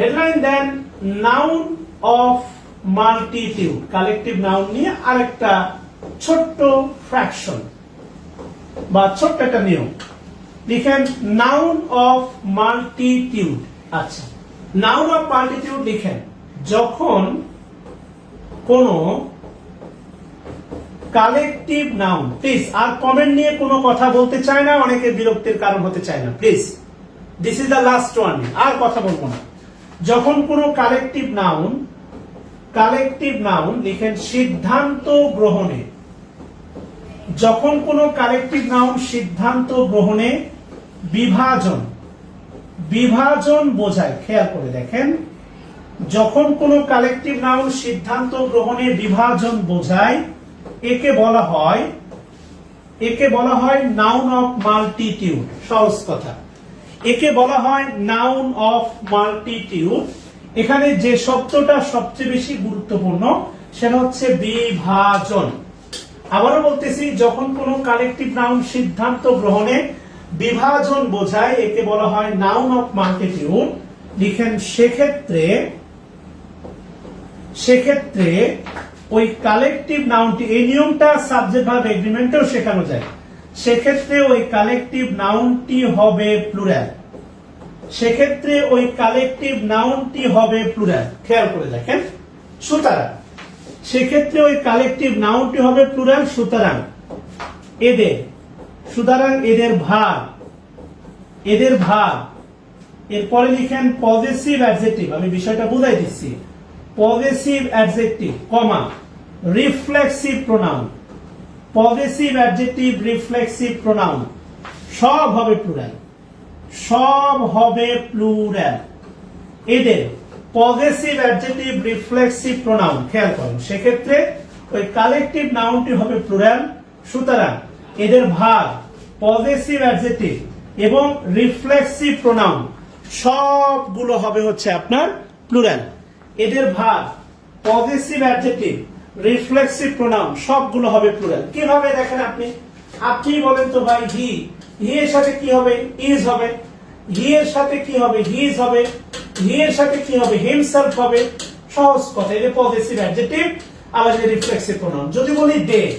Headline then noun of multitude collective noun নিয়ে আরেকটা ছোট্ট ফ্র্যাকশন বা ছোট্ট একটা নিয়ম। লিখেন নাউন অফ মাল্টিটিউড আচ্ছা নাউন অফ মাল্টিটিউড লিখেন, যখন কোন কালেকটিভ নাউন প্লিজ আর কমেন্ট নিয়ে কোনো কথা বলতে চায় না, অনেকে বিরক্তির কারণ হতে চায় না please this is the last one আর কথা বলব না। যখন কোনো কালেকটিভ নাউন কালেকটিভ নাউন লিখেন সিদ্ধান্ত গ্রহণে। যখন কোনো কালেকটিভ নাউন সিদ্ধান্ত গ্রহণে বিভাজন বিভাজন বোঝায়, খেয়াল করে দেখেন, যখন কোনো কালেকটিভ নাউন সিদ্ধান্ত গ্রহণে বিভাজন বোঝায়, একে বলা হয়, একে বলা হয় নাউন অফ মাল্টিটিউড, সহজ কথা। একে বলা হয় নাউন অফ মাল্টিটিউড এখানে যে শব্দটা সবচেয়ে বেশি গুরুত্বপূর্ণ, সেটা হচ্ছে বিভাজন। আবারও বলতেছি, যখন কোনো কালেকটিভ নাউন সিদ্ধান্ত গ্রহণে বিভাজন বোঝায়, একে বলা হয় নাউন অফ মাল্টিটিউড লিখেন, সেক্ষেত্রে সেক্ষেত্রে ওই কালেকটিভ নাউনটি এই নিয়মটা সাবজেক্ট ভাব এগ্রিমেন্টেও শেখানো যায়। সেক্ষেত্রে ওই কালেকটিভ নাউনটি হবে প্লুরাল সেক্ষেত্রে ওই কালেকটিভ নাউনটি হবে প্লুরাল খেয়াল করে দেখেন। সুতরাং, সেক্ষেত্রে ওই কালেকটিভ নাউনটি হবে প্লুরাল সুতরাং এদের সুতরাং এদের ভাগ এদের ভাগ। এরপরে লিখেন পজিটিভ অ্যাডজেক্টিভ আমি বিষয়টা বুঝাই দিচ্ছি। Positive adjective comma reflexive pronoun positive adjective reflexive pronoun সব হবে প্লুরাল সব হবে প্লুরাল এদের পজিটিভ অ্যাডজেক্টিভ রিফ্লেক্সিভ প্রোনাউন খেয়াল করুন সেক্ষেত্রে ওই কালেকটিভ নাউনটি হবে প্লুরাল সুতরাং এদের ভাগ পজিটিভ অ্যাডজেক্টিভ এবং রিফ্লেক্সিভ প্রোনাউন সবগুলো হবে হচ্ছে আপনার প্লুরাল এদের ভাগ পজিটিভ অ্যাডজেক্টিভ রিফ্লেক্সিভ প্রোনাউন সবগুলো হবে প্লুরাল কীভাবে দেখেন আপনি? আপনি বলেন তো ভাই হি হি এর সাথে কি হবে? ইজ হবে। হি এর সাথে কি হবে? হিজ হবে। হি এর সাথে কি হবে? হিমসেলফ হবে। সহজ কথা এটা পজিটিভ অ্যাডজেক্টিভ আবার যে রিফ্লেক্সিভ প্রোনাউন যদি বলি দে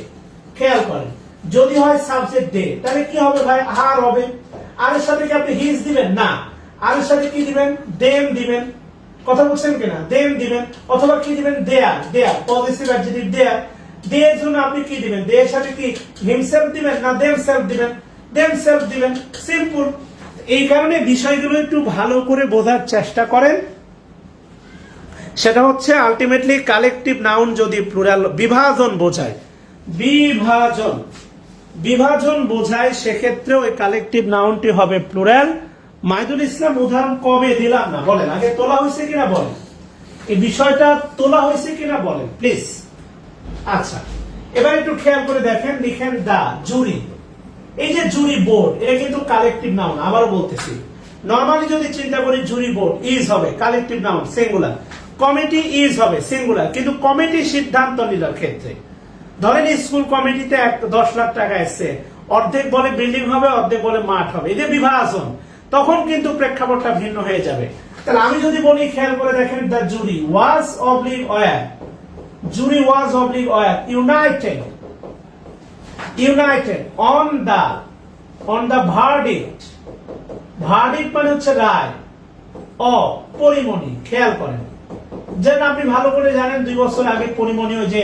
খেয়াল করেন। যদি হয় সাবজেক্ট দে তাহলে কি হবে ভাই? আর হবে। আর এর সাথে কি আপনি হিজ দিবেন? না। আর এর সাথে কি দিবেন? দেম দিবেন। কথা বলছেন কিনা? দেম দিবেন। অথবা কি দিবেন? দেয়ার দেয়ার পজিটিভ অ্যাডজেক্টিভ দেয়ার জন্য আপনি কি দিবেন? দেয়ের সাথে কি হিমসেলফ দিবেন না দেম দিবেন? দেম সেলফ দিবেন? সিম্পল এই কারণে বিষয়গুলো একটু ভালো করে বোঝার চেষ্টা করেন। সেটা হচ্ছে আলটিমেটলি কালেকটিভ নাউন যদি প্লুরাল বিভাজন বোঝায়। বিভাজন। বিভাজন বোঝায় সেক্ষেত্রে ওই কালেকটিভ নাউনটি হবে প্লুরাল মাইদুল ইসলাম, উদাহরণ কবে দিলাম না? বলেন। আগে তোলা হয়েছে কিনা বলেন? এই বিষয়টা তোলা হয়েছে কিনা বলেন প্লিজ আচ্ছা এবার একটু খেয়াল করে দেখেন, লিখেন দা, জুরি। এই যে জুরি বোর্ড, এটা কিন্তু কালেকটিভ নাউন আবারও বলতেছি। নর্মালি যদি চিন্তা করি জুরি বোর্ড ইজ হবে collective noun singular committee is হবে সিঙ্গুলার কিন্তু কমিটি সিদ্ধান্ত নিলার ক্ষেত্রে। ধরেন স্কুল কমিটিতে এক দশ লাখ টাকা এসছে, অর্ধেক বলে বিল্ডিং হবে, অর্ধেক বলে মাঠ হবে, এই যে বিভাজন, তখন কিন্তু প্রেক্ষাপটটা ভিন্ন হয়ে যাবে। তাহলে আমি যদি বলি, খেয়াল করে দেখেন the jury was oblique were jury was oblique were united united on the on the verdict. Verdict মানে হচ্ছে রায় অ পরিমণি খেয়াল করেন। যেন আপনি ভালো করে জানেন, দুই বছর আগে পরিমণি যে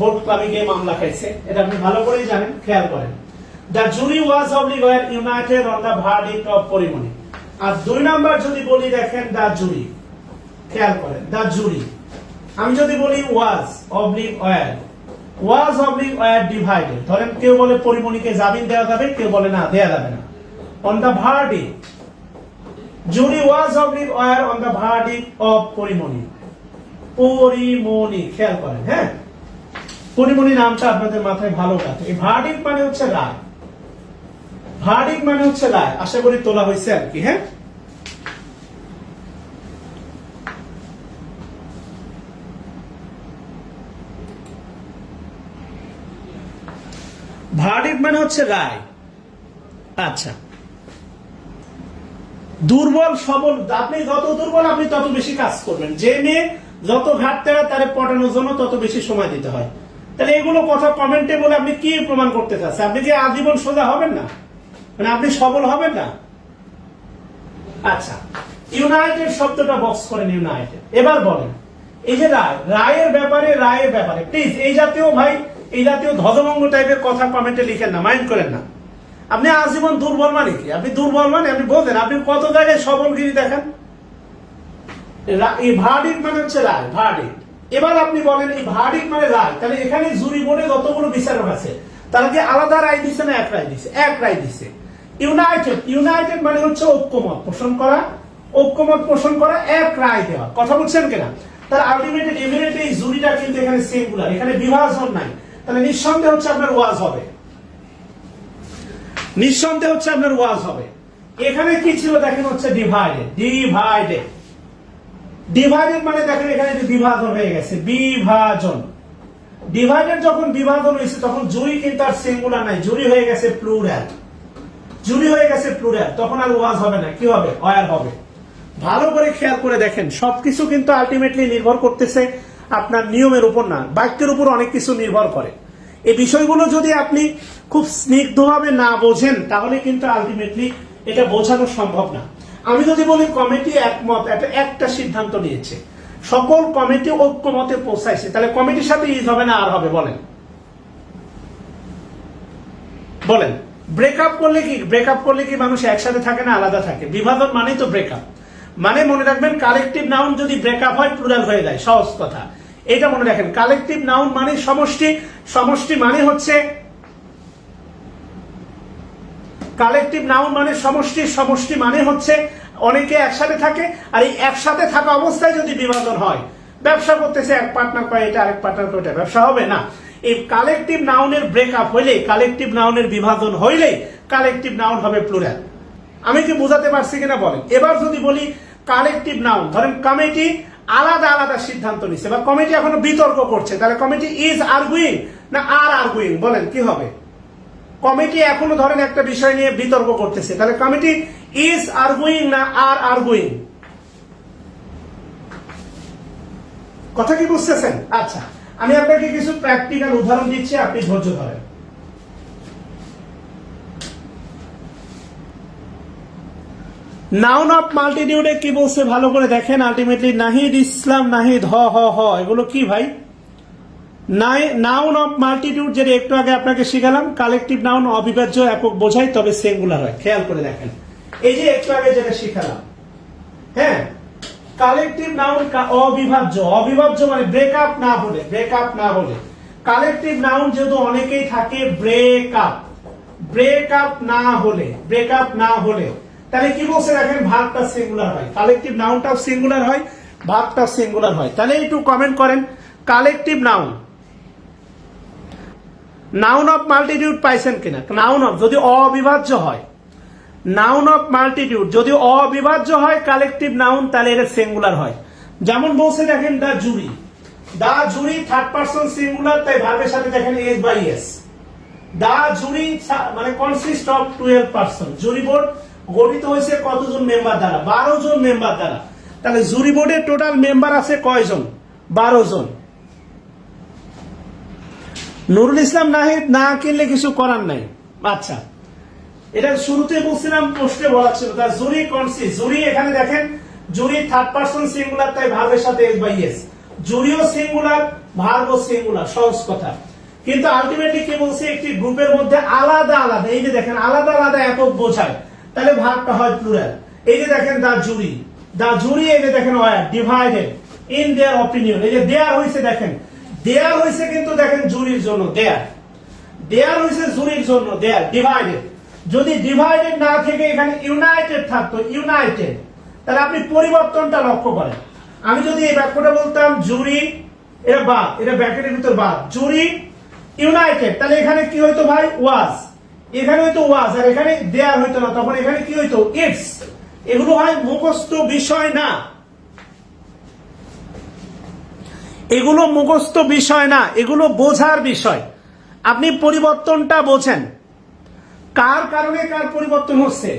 বোর্ড ক্লাবে গিয়ে মামলা খাইছে, এটা আপনি ভালো করেই জানেন, খেয়াল করেন। The jury was oblique were united on the verdict of Pori Moni. আর দুই নাম্বার যদি বলি দেখেন দ্য জুরি, খেয়াল করেন দ্য জুরি। আমি যদি বলি was oblique were was oblique were divided ধরেন কেউ বলে পরিমণিকে জামিন দেওয়া যাবে, কেউ বলে না দেওয়া যাবে না। On the verdict jury was oblique were on the verdict of Pori Moni পরিমণি, খেয়াল করেন হ্যাঁ? পরিমণি নামটা আপনাদের মাথায় ভালো কাছে এই ভার্ডিক মানে হচ্ছে রায়। ভার্ডিক মানে হচ্ছে রায়। আশা করি তোলা হয়েছে আর কি হ্যাঁ ভার্ডিক মানে হচ্ছে রায়। আচ্ছা। দুর্বল, সবল, আপনি যত দুর্বল, আপনি তত বেশি কাজ করবেন। যে মেয়ে যত ঘাটতে হয় তারে পটানোর জন্য তত বেশি সময় দিতে হয়। তাহলে এগুলো কথা কমেন্টে বলে আপনি কি প্রমাণ করতে চাচ্ছেন? আপনি কি আজীবন সোজা হবেন না? মানে আপনি সবল হবেন না? আচ্ছা। ইউনাইটেড শব্দটা বক্স করেন ইউনাইটেড। এবার বলেন, এই যে রায়, রায়ের ব্যাপারে রায়ের ব্যাপারে প্লিজ এই জাতীয় ভাই এই জাতীয় ধ্বজভঙ্গ টাইপের কথা কমেন্টে লিখেন না মাইন্ড করেন না। আপনি আজীবন দুর্বল মানে কি? আপনি দুর্বল মানে আপনি বলতেন আপনি কত জায়গায় সবলগিরি দেখেন? এই ভার্ডিক মানে হচ্ছে রায় ভার্ডিক এবার আপনি বলেন, এই ভার্ডিক মানে রায়, তাহলে এখানে জুরি বোর্ডে যতগুলো বিচারক আছে, তারা কি আলাদা রায় দিছে না এক রায় দিছে? এক রায় দিছে। ইউনাইটেড ইউনাইটেড মানে হচ্ছে ঐক্যমত পোষণ করা, ঐক্যমত পোষণ করা, এক রায় দেওয়া। কথা বলছেন কিনা? তার আলটিমেট এমিনেট এই জুরিটা কিন্তু এখানে সিঙ্গুলার এখানে বিভাজন নাই। তাহলে নিঃসন্দেহে হচ্ছে আপনার ওয়াজ হবে। নিঃসন্দেহে হচ্ছে আপনার ওয়াজ হবে। এখানে কি ছিল দেখেন হচ্ছে ডিভাইডেড ডিভাইডেড ডিভাইডেড মানে দেখেন এখানে যে বিভাজন হয়ে গেছে, বিভাজন। ডিভাইডেড যখন বিভাজন হয়েছে, তখন জুরি কিন্তু আর সিঙ্গুলার নাই জুরি হয়ে গেছে প্লুরাল জুরি হয়ে গেছে প্লুরাল তখন আর ওয়াজ হবে না, কি হবে? অয়ার হবে। ভালো করে খেয়াল করে দেখেন, সবকিছু কিন্তু আলটিমেটলি নির্ভর করতেছে আপনার নিয়মের উপর না, বাক্যের উপর অনেক কিছু নির্ভর করে। এই বিষয়গুলো যদি আপনি খুব স্নিগ্ধভাবে না বোঝেন, তাহলে কিন্তু আলটিমেটলি এটা বোঝানো সম্ভব না। আমি যদি বলি কমিটি একমত, একটা একটা সিদ্ধান্ত নিয়েছে। সকল কমিটি ঐক্যমতে পৌঁছাইছে। তাহলে কমিটির সাথে ইজ হবে না, আর হবে? বলেন। বলেন। ব্রেকআপ করলে কি? ব্রেকআপ করলে কি মানুষ একসাথে থাকে না আলাদা থাকে? বিভাজন মানেই তো ব্রেকআপ মানে মনে রাখবেন কালেকটিভ নাউন যদি ব্রেকআপ হয় প্লুরাল হয়ে যায়। সহজ কথা। এটা মনে রাখেন। কালেকটিভ নাউন মানে সমষ্টি। সমষ্টি মানে হচ্ছে কালেকটিভ নাউন মানে সমষ্টি। সমষ্টি মানে হচ্ছে অনেকে একসাথে থাকে আর এই একসাথে থাকা অবস্থায় যদি বিভাজন হয়, ব্যবসা করতেছে, এক পার্টনার কয় এটা, আরেক পার্টনার কয় এটা, ব্যবসা হবে না। এই কালেকটিভ নাউনের ব্রেকআপ হইলে কালেকটিভ নাউনের বিভাজন হইলে কালেকটিভ নাউন হবে প্লুরাল আমি কি বোঝাতে পারছি কিনা বলেন? এবার যদি বলি কালেকটিভ নাউন ধরেন কমিটি আলাদা আলাদা সিদ্ধান্ত নিচ্ছে বা কমিটি এখনও বিতর্ক করছে, তাহলে কমিটি ইজ আর্গুইং না আর আর্গুইং বলেন, কি হবে? কমিটি এখনও ধরেন একটা বিষয় নিয়ে বিতর্ক করতেছে, তাহলে কমিটি ইজ আর্গুইং না আর আর্গুইং কথা কি বুঝতেছেন? আচ্ছা আমি আপনাকে কিছু প্র্যাকটিক্যাল উদাহরণ দিচ্ছি, আপনি ধৈর্য ধরেন। নাউন অফ মাল্টিটিউডে কি বলছে ভালো করে দেখেন, আলটিমেটলি নাহিদ ইসলাম, নাহিদ হ হ হ, এগুলো কি ভাই? নাউন অফ মাল্টিটিউড যেটা একটু আগে আপনাকে শিখালাম, কালেকটিভ নাউন অবিভাজ্য একক বোঝায় তবে সিঙ্গুলার হয়। খেয়াল করে দেখেন। এই যে একটু আগে যেটা শিখালাম হ্যাঁ? কালেকটিভ নাউন অবিভাজ্য। অবিভাজ্য মানে ব্রেকআপ না হলে ব্রেকআপ না হলে। কালেকটিভ নাউন যেহেতু অনেকেই থাকে ব্রেকআপ ব্রেকআপ না হলে ব্রেকআপ না হলে। তাহলে কি বলছে দেখেন ভাবটা সিঙ্গুলার হয়। কালেকটিভ নাউনটাও সিঙ্গুলার হয় ভাগটা সিঙ্গুলার হয়। তাহলে একটু কমেন্ট করেন collective noun noun of multitude পাইছেন কিনা? নাউন অফ যদি অবিভাজ্য হয়। নাউন অফ মাল্টিটিউড যদি অবিভাজ্য হয় কালেকটিভ নাউন তাহলে এটা সিঙ্গুলার হয়। যেমন বলছে দেখেন, the jury the jury third person singular তাই ভার্বের সাথে দেখেন S by S the jury মানে consist of twelve person jury board গঠিত হয়েছে কতজন মেম্বার দ্বারা? বারো জন মেম্বার দ্বারা। তাহলে জুরি বোর্ডের টোটাল মেম্বার আছে কয়জন? বারো জন নুরুল ইসলাম নাহিদ না কিনলে কিছু করার নাই। আচ্ছা। এটা শুরুতে বলছিলাম পোস্টে বলা ছিল। তার জুরি কনসি জুরি এখানে দেখেন, জুরি থার্ড পার্সন সিঙ্গুলার তাই ভার্বের সাথে এস বাই এস জুরিও সিঙ্গুলার ভার্বও সিঙ্গুলার সহজ কথা। কিন্তু আলটিমেটলি কি বলছে? একটি গ্রুপের মধ্যে আলাদা আলাদা, এই যে দেখেন, আলাদা আলাদা একক বোঝায়। তাহলে ভাগটা হয় প্লুরাল এই যে দেখেন দা জুরি দা জুরি এই যে দেখেন were divided in their opinion এই যে দেয়ার হয়েছে দেখেন। দেয়ার হয়েছে কিন্তু দেখেন জুরির জন্য দেয়ার দেয়ার হয়েছে জুরির জন্য দেয়ার ডিভাইডেড যদি ডিভাইডেড না থেকে এখানে ইউনাইটেড থাকতো ইউনাইটেড তাহলে আপনি পরিবর্তনটা লক্ষ্য করেন। আমি যদি এই বাক্যটা বলতাম জুরি এটা বাদ, এটা ব্র্যাকেটের ভিতর বাদ। জুরি ইউনাইটেড তাহলে এখানে কি হইতো ভাই? ওয়াজ এখানে হয়তো ওয়াজ, আর এখানে দেয়ার হইতো না, তখন এখানে কি হইতো? ইটস এগুলো হয় মুখস্থ বিষয় না। এগুলো মুখস্থ বিষয় না, এগুলো বোঝার বিষয়। আপনি পরিবর্তনটা বোঝেন। কার কারণে কার পরিবর্তন হচ্ছে?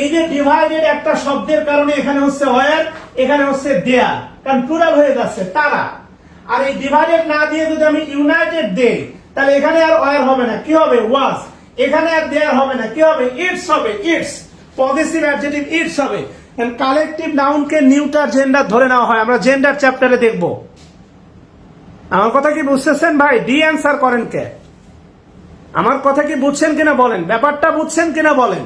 এই যে ডিভাইডেড একটা শব্দের কারণে এখানে হচ্ছে ওয়ার এখানে হচ্ছে দেয়ার কারণ প্লুরাল হয়ে যাচ্ছে, তারা। আর এই ডিভাইডেড না দিয়ে যদি আমি ইউনাইটেড দেই, তাহলে এখানে আর ওয়ার হবে না, কি হবে? ওয়াজ এখানে আর দেয়ার হবে না। কি হবে? ইটস হবে ইটস পজিটিভ অ্যাডজেটিভ ইটস হবে। কালেকটিভ নাউনকে নিউটার জেন্ডার ধরে নেওয়া হয়। আমরা জেন্ডার চ্যাপ্টারে দেখব। আমার কথা কি বুঝতেছেন ভাই? ডি অ্যান্সার করেন কে? আমার কথা কি বুঝছেন কিনা বলেন? ব্যাপারটা বুঝছেন কিনা বলেন?